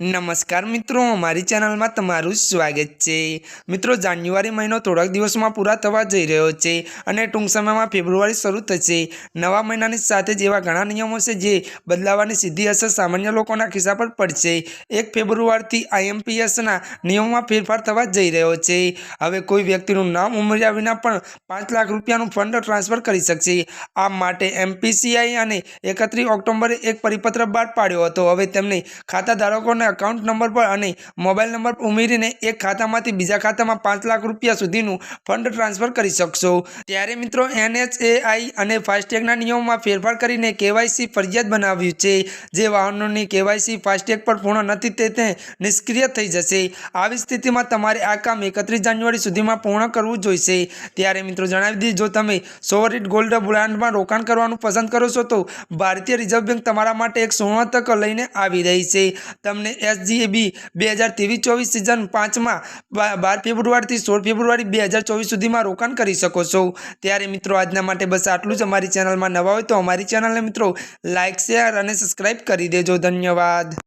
નમસ્કાર મિત્રો અમારી ચેનલમાં તમારું સ્વાગત છે. મિત્રો, જાન્યુઆરી મહિનો થોડાક દિવસમાં પૂરા થવા જઈ રહ્યો છે અને ટૂંક સમયમાં ફેબ્રુઆરી શરૂ થશે. નવા મહિનાની સાથે જ એવા ઘણા નિયમો છે જે બદલાવાની સીધી અસર સામાન્ય લોકોના ખિસ્સા પર પડશે. એક ફેબ્રુઆરીથી આઈએમપીએસના નિયમોમાં ફેરફાર થવા જઈ રહ્યો છે. હવે કોઈ વ્યક્તિનું નામ ઉમેર્યા વિના પણ પાંચ લાખ રૂપિયાનું ફંડ ટ્રાન્સફર કરી શકશે. આ માટે એમપીસીઆઈ અને એકત્રીસ ઓક્ટોબરે એક પરિપત્ર બહાર પાડ્યો હતો. હવે તેમને ખાતા ધારકોને અકાઉન્ટ નંબર પર અને મોબાઈલ નંબર ઉમેરીને એક ખાતામાંથી બીજા ખાતામાં પાંચ લાખ રૂપિયા સુધીનું ફંડ ટ્રાન્સફર કરી શકશો. ત્યારે મિત્રો એનએચએઆઈ અને ફાસ્ટેગના નિયમોમાં ફેરફાર કરીને કેવાયસી ફરજિયાત બનાવ્યું છે. જે વાહનોની કેવાયસી ફાસ્ટેગ પર પૂર્ણ નથી તે તે નિષ્ક્રિય થઈ જશે. આવી સ્થિતિમાં તમારે આ કામ એકત્રીસ જાન્યુઆરી સુધીમાં પૂર્ણ કરવું જોઈશે. ત્યારે મિત્રો જણાવી દીધું જો તમે સોવરિટ ગોલ્ડ બ્રાન્ડમાં રોકાણ કરવાનું પસંદ કરો છો તો ભારતીય રિઝર્વ બેંક તમારા માટે એક સુવર્ણ તક લઈને આવી રહી છે. તમને એસજીએબી બે હજાર ત્રેવીસ ચોવીસ સિઝન પાંચમાં બાર ફેબ્રુઆરીથી સોળ ફેબ્રુઆરી બે હજાર ચોવીસ સુધીમાં રોકાણ કરી શકો છો. ત્યારે મિત્રો આજના માટે બસ આટલું જ. અમારી ચેનલમાં નવા હોય તો અમારી ચેનલને મિત્રો લાઇક શેર અને સબસ્ક્રાઈબ કરી દેજો. ધન્યવાદ.